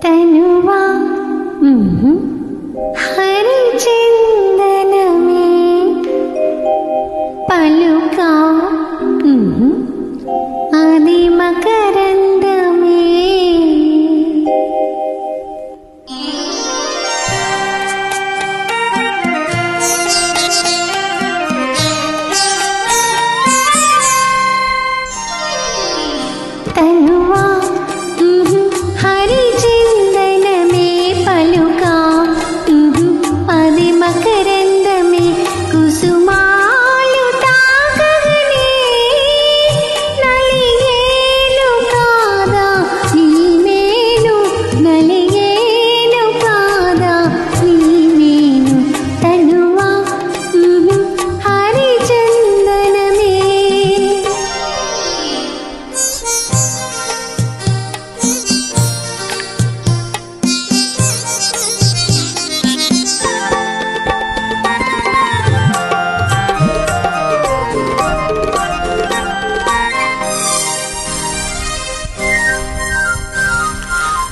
戴女王。嗯哼。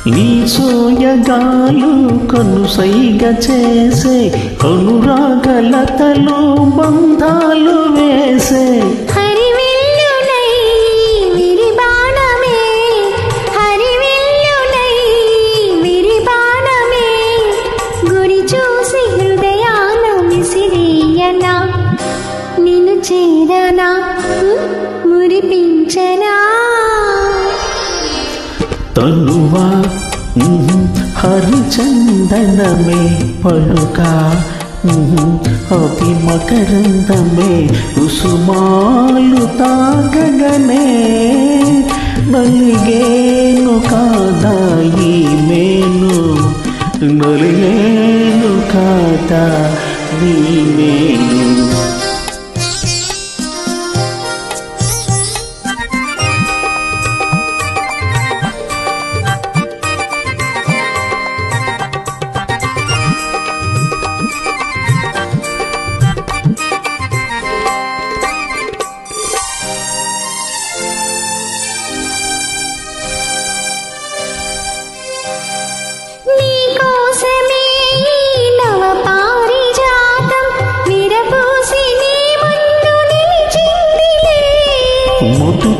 నీ సోయగాలు కనుసైగ చేసే అనురాగలతలు బంధాలు వేసే. చేరనా మురిపించనా. తనువా హరిచందనమే పలుక ఉహు, అతి మకరందమే కుసుమాలు తాగగనే నలిగేను కాదా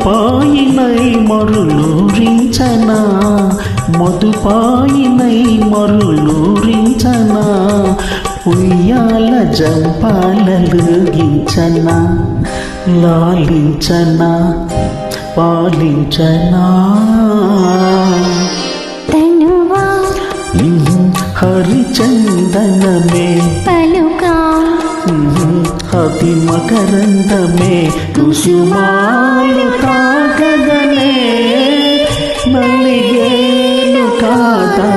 మధుపాయినై మరులూరించనా మధుపాయినై మరులూరించనా ఉయ్యాల జంపాలలుగించనా లాలించనా? పాలించనా? తనువా అతి మకరందమే కుసుమాలు తాగగనే మల్లిగేలు కాదా